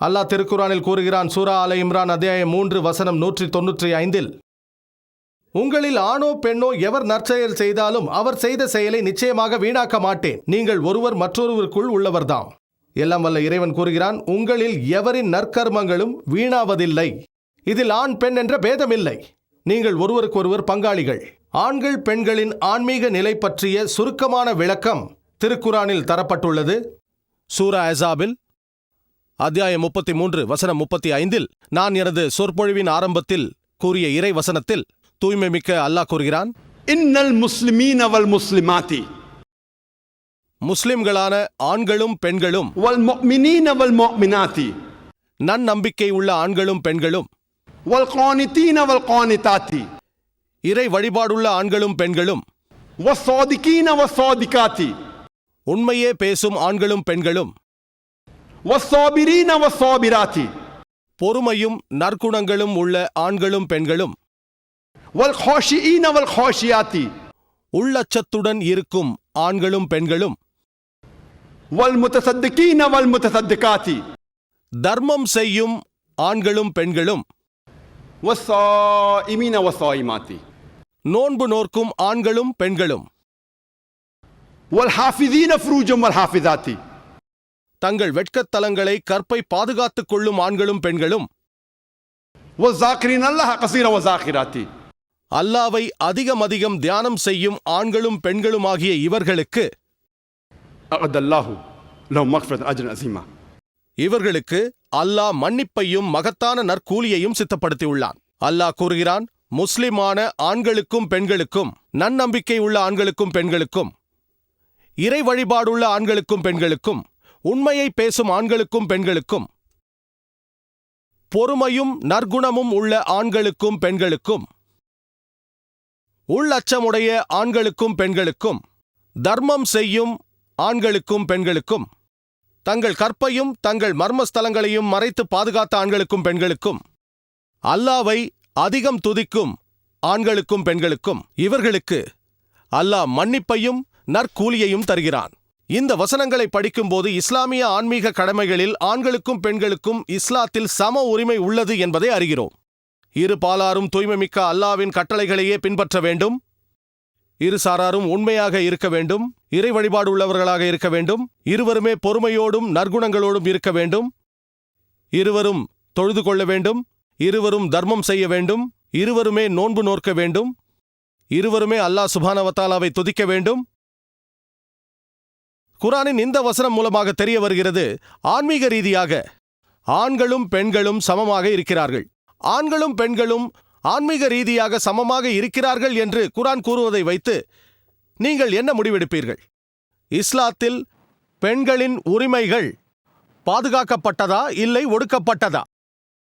அல்லாஹ் திருக்குரானில் கூறுகிறான் சூரா அலை இம்ரான் அத்தியாயம் மூன்று வசனம் நூற்றி தொன்னூற்றி ஐந்தில் உங்களில் ஆணோ பெண்ணோ எவர் நற்செயல் செய்தாலும் அவர் செய்த செயலை நிச்சயமாக வீணாக்க மாட்டேன். நீங்கள் ஒருவர் மற்றொருவருக்குள் உள்ளவர்தாம். எல்லாம் வல்ல இறைவன் கூறுகிறான் உங்களில் எவரின் நற்கர்மங்களும் வீணாவதில்லை. இதில் ஆண் பெண் என்ற பேதமில்லை. நீங்கள் ஒருவருக்கொருவர் பங்காளிகள். ஆண்கள் பெண்களின் ஆன்மீக நிலை பற்றிய சுருக்கமான விளக்கம் திருக்குரானில் தரப்பட்டுள்ளது. சூரா அசாபில் அத்தியாயம் முப்பத்தி மூன்று வசனம் முப்பத்தி ஐந்தில் நான் எனது சொற்பொழிவின் ஆரம்பத்தில் கூறிய இறை வசனத்தில் தூய்மை மிக்க அல்லாஹ் கூறுகிறான். இன்னல் முஸ்லிமீன் அவல் முஸ்லிம்களான ஆண்களும் பெண்களும் வல் நம்பிக்கை உள்ள ஆண்களும் பெண்களும் வல் கானிதீன் அவல் கானிதாத்தி இறை வழிபாடுள்ள ஆண்களும் பெண்களும் வஸ்ஸாதிகீன வஸ்ஸாதிகாத்தி உண்மையே பேசும் ஆண்களும் பெண்களும் பொறுமையும் நற்குணங்களும் உள்ள ஆண்களும் பெண்களும் والخاشئين والخاشيات உள்ளச்சத்துடன் இருக்கும் ஆண்களும் பெண்களும் والمتصدقين والمتصدقات தர்மம் செய்யும் ஆண்களும் பெண்களும் والصائمين والصائمات நோன்பு நோர்க்கும் ஆண்களும் பெண்களும் والحافظين فروجهم والحافظات தங்கள் வெட்கத்தலங்களை கற்பை பாதுகாத்துக் கொள்ளும் ஆண்களும் பெண்களும். அல்லாவை அதிகம் அதிகம் தியானம் செய்யும் ஆண்களும் பெண்களுமாகிய இவர்களுக்கு. இவர்களுக்கு அல்லாஹ் மன்னிப்பையும் மகத்தான நற்கூலியையும் சித்தப்படுத்தியுள்ளான். அல்லாஹ் கூறுகிறான் முஸ்லிமான ஆண்களுக்கும் பெண்களுக்கும் நன்னம்பிக்கை உள்ள ஆண்களுக்கும் பெண்களுக்கும் இறை வழிபாடுள்ள ஆண்களுக்கும் பெண்களுக்கும் உண்மையை பேசும் ஆண்களுக்கும் பெண்களுக்கும் பொறுமையும் நற்குணமும் உள்ள ஆண்களுக்கும் பெண்களுக்கும் உள்ளச்சமுடைய ஆண்களுக்கும் பெண்களுக்கும் தர்மம் செய்யும் ஆண்களுக்கும் பெண்களுக்கும் தங்கள் கற்பையும் தங்கள் மர்மஸ்தலங்களையும் மறைத்து பாதுகாத்த ஆண்களுக்கும் பெண்களுக்கும் அல்லாவை அதிகம் துதிக்கும் ஆண்களுக்கும் பெண்களுக்கும் இவர்களுக்கு அல்லாஹ் மன்னிப்பையும் நற்கூலியையும் தருகிறான். இந்த வசனங்களை படிக்கும்போது இஸ்லாமிய ஆன்மீக கடமைகளில் ஆண்களுக்கும் பெண்களுக்கும் இஸ்லாத்தில் சம உரிமை உள்ளது என்பதை அறிகிறோம். இரு பாலாரும் தூய்மைமிக்க அல்லாவின் கட்டளைகளையே பின்பற்ற வேண்டும். இரு சாராரும் உண்மையாக இருக்க வேண்டும். இறை வழிபாடு உள்ளவர்களாக இருக்க வேண்டும். இருவருமே பொறுமையோடும் நற்குணங்களோடும் இருக்க வேண்டும். இருவரும் தொழுது கொள்ள வேண்டும். இருவரும் தர்மம் செய்ய வேண்டும். இருவருமே நோன்பு நோர்க்க வேண்டும். இருவருமே அல்லாஹ் சுபானவத்தாலாவை துதிக்க வேண்டும். குரானின் இந்த வசனம் மூலமாக தெரிய வருகிறது ஆன்மீக ரீதியாக ஆண்களும் பெண்களும் சமமாக இருக்கிறார்கள். ஆண்களும் பெண்களும் ஆன்மீக ரீதியாக சமமாக இருக்கிறார்கள் என்று குரான் கூறுவதை வைத்து நீங்கள் என்ன முடிவெடுப்பீர்கள்? இஸ்லாத்தில் பெண்களின் உரிமைகள் பாதுகாக்கப்பட்டதா இல்லை ஒடுக்கப்பட்டதா?